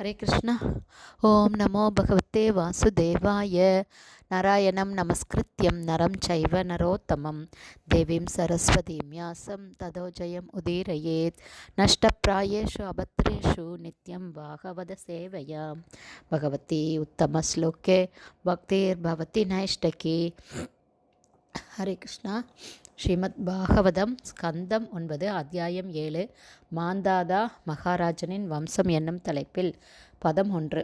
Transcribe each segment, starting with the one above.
ஹரே கிருஷ்ணா. ஓம் நமோ பகவத்தே வாசுதேவாய. நாராயணம் நமஸ்கிருத்தியம் நரம் சைவ நரோத்தமம். தேவீம் சரஸ்வதீம் யாசம் ததோ ஜெயம் உதீரயேத். நஷ்டப்பிராயேஷு அபத்ரேஷு நித்யம் பாகவத சேவையா பகவதி உத்தமஸ்லோகே பக்திர் பவதி நைஷ்டகி. ஹரே கிருஷ்ணா. ஸ்ரீமத் பாகவதம் ஸ்கந்தம் ஒன்பது அத்தியாயம் ஏழு மாந்தாதா மகாராஜனின் வம்சம் என்னும் தலைப்பில் பதம் ஒன்று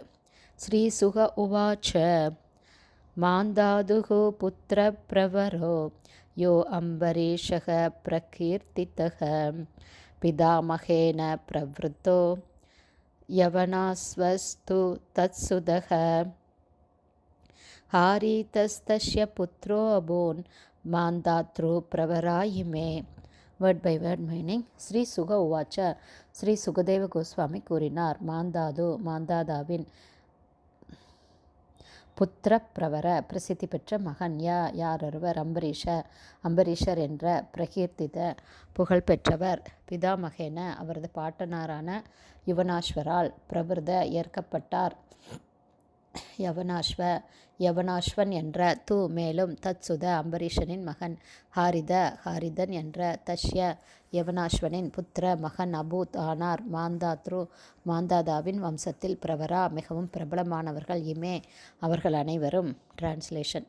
ஸ்ரீ சுக உவாச்ச மாந்தாதுகு புத்திர பிரவரோ யோ அம்பரீஷக பிரகீர்த்தித்தக பிதாமகேன பிரவருத்தோ யவனாஸ்வஸ்து தத்சுதக हारीतस्तस्य पुत्रो ಮಾಂದಾತೃ ಪ್ರವರಾಯಿ May word by word meaning Shri Shuka ಉವಾಚ ஸ்ரீ சுகதேவ கோஸ்வாமி கூறினார் மாந்தாது மாந்தாதாவின் புத்திர பிரவர பிரசித்தி பெற்ற மகன் யா யாரொருவர்? அம்பரீஷர் அம்பரீஷர் என்ற பிரகீர்த்தித புகழ் பெற்றவர் பிதாமகேன அவரது பாட்டனாரான யுவனாஸ்வரால் பிரபிருத ஏற்கப்பட்டார். யவனாஸ்வ யவனாஸ்வன் என்ற து மேலும் தத்சுத அம்பரீஷனின் மகன் ஹாரித ஹாரிதன் என்ற தஷ்ய யவனாஸ்வனின் புத்திர மகன் அபூத் ஆனார். மாந்தாத்ரு மாந்தாதாவின் வம்சத்தில் பிரவரா மிகவும் பிரபலமானவர்கள் இமே அவர்கள் அனைவரும். டிரான்ஸ்லேஷன்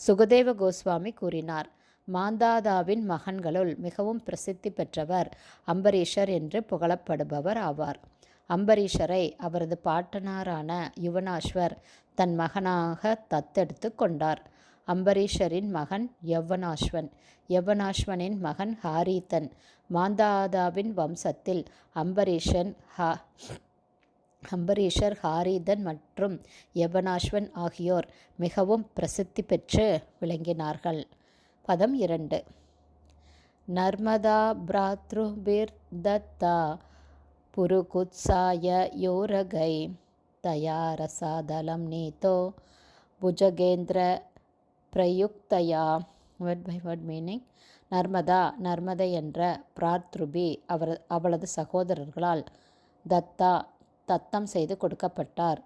சுகதேவ கோஸ்வாமி கூறினார் மாந்தாதாவின் மகன்களுள் மிகவும் பிரசித்தி பெற்றவர் அம்பரீஷர் என்று புகழப்படுபவர் ஆவார். அம்பரீஷரை அவரது பாட்டனாரான யுவனாஸ்வர் தன் மகனாக தத்தெடுத்து கொண்டார். அம்பரீஷரின் மகன் யவ்வனாஸ்வன் யவ்வனாஸ்வனின் மகன் ஹாரீதன் மாந்தாதாவின் வம்சத்தில் அம்பரீஷன் ஹா அம்பரீஷர் ஹாரிதன் மற்றும் யவனாஸ்வன் ஆகியோர் மிகவும் பிரசித்தி பெற்று விளங்கினார்கள். பதம் இரண்டு. நர்மதா பிராத்ருபிர் தத்தா पुरुकुत्साय योरगै तया रसादलं नीतो புஜகேந்திர பிரயுக்தயா word by word meaning Narmada Narmada என்ற பிராத்ருபி அவர் அவளது சகோதரர்களால் தத்தா தத்தம் செய்து கொடுக்கப்பட்டார்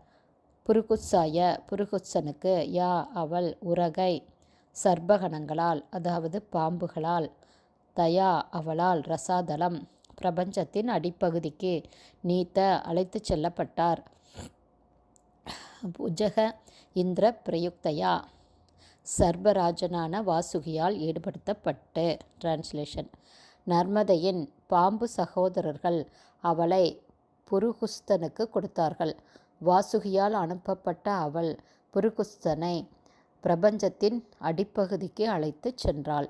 புருகுத்சாய புருகுத்சனுக்கு யா அவள் உரகை சர்பகணங்களால் அதாவது பாம்புகளால் தயா அவளால் ரசாதலம் பிரபஞ்சத்தின் அடிப்பகுதிக்கு நீத்த அழைத்து செல்லப்பட்டார். புஜக இந்திர பிரயுக்தையா சர்வராஜனான வாசுகியால் ஈடுபடுத்தப்பட்டு. டிரான்ஸ்லேஷன் நர்மதையின் பாம்பு சகோதரர்கள் அவளை புருகுஸ்தனுக்கு கொடுத்தார்கள். வாசுகியால் அனுப்பப்பட்ட அவள் புருகுஸ்தனை பிரபஞ்சத்தின் அடிப்பகுதிக்கு அழைத்து சென்றாள்.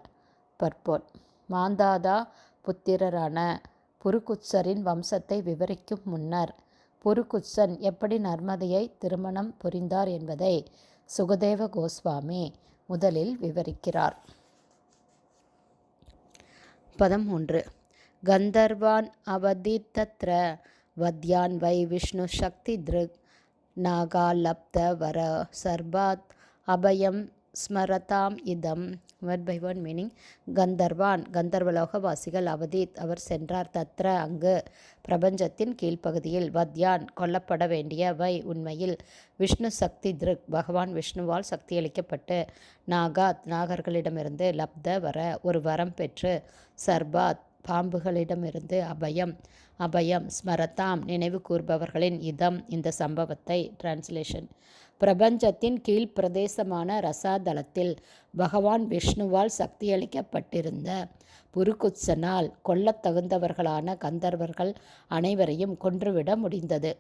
பர்போட் மாந்தாதா புத்திரரான புருகுச்சரின் வம்சத்தை விவரிக்கும் முன்னர் புருகுச்சன் எப்படி நர்மதையை திருமணம் புரிந்தார் என்பதை சுகதேவ கோஸ்வாமி முதலில் விவரிக்கிறார். பதம் கந்தர்வான் அவதித்தத்ர வத்யான் வை விஷ்ணு சக்தி திருக் நாகாலப்த வர சர்பாத் அபயம் ஸ்மரதாம் இதம். ஒன் பை ஒன் மீனிங் கந்தர்வான் கந்தர்வலோகவாசிகள் அவதீத் அவர் சென்றார் தத்ர அங்கு பிரபஞ்சத்தின் கீழ்ப்பகுதியில். வத்யான் கொல்லப்பட வேண்டிய வை உண்மையில். விஷ்ணு சக்தி திருக் பகவான் விஷ்ணுவால் சக்தியளிக்கப்பட்டு நாகாத் நாகர்களிடமிருந்து லப்த வர ஒரு வரம் பெற்று சர்பாத் பாம்புகளிடமிருந்து அபயம் அபயம் ஸ்மரதாம் நினைவு கூர்பவர்களின் இதம் இந்த சம்பவத்தை டிரான்ஸ்லேஷன் பிரபஞ்சத்தின் கீழ் பிரதேசமான ரசாதலத்தில் பகவான் விஷ்ணுவால் சக்தியளிக்கப்பட்டிருந்த புருகுத்சனால் கொல்லத் தகுந்தவர்களான கந்தர்வர்கள் அனைவரையும் கொன்றுவிட முடிந்தது.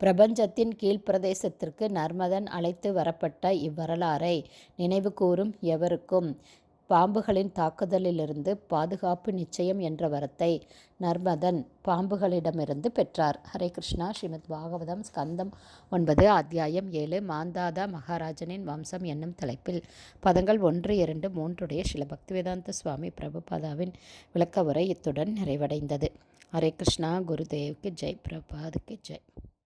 பிரபஞ்சத்தின் கீழ்ப்பிரதேசத்திற்கு நர்மதன் அழைத்து வரப்பட்ட இவ்வரலாறை நினைவு கூறும் எவருக்கும் பாம்புகளின் தாக்குதலிலிருந்து பாதுகாப்பு நிச்சயம் என்ற வரத்தை நர்மதன் பாம்புகளிடமிருந்து பெற்றார். ஹரே கிருஷ்ணா. ஸ்ரீமத் பாகவதம் ஸ்கந்தம் ஒன்பது அத்தியாயம் ஏழு மாந்தாதா மகாராஜனின் வம்சம் என்னும் தலைப்பில் பதங்கள் ஒன்று இரண்டு மூன்றுடைய சில பக்திவேதாந்த சுவாமி பிரபுபாதாவின் விளக்க உரை இத்துடன் நிறைவடைந்தது. ஹரே கிருஷ்ணா. குருதேவ்க்கு ஜெய். பிரபாதுக்கு ஜெய்.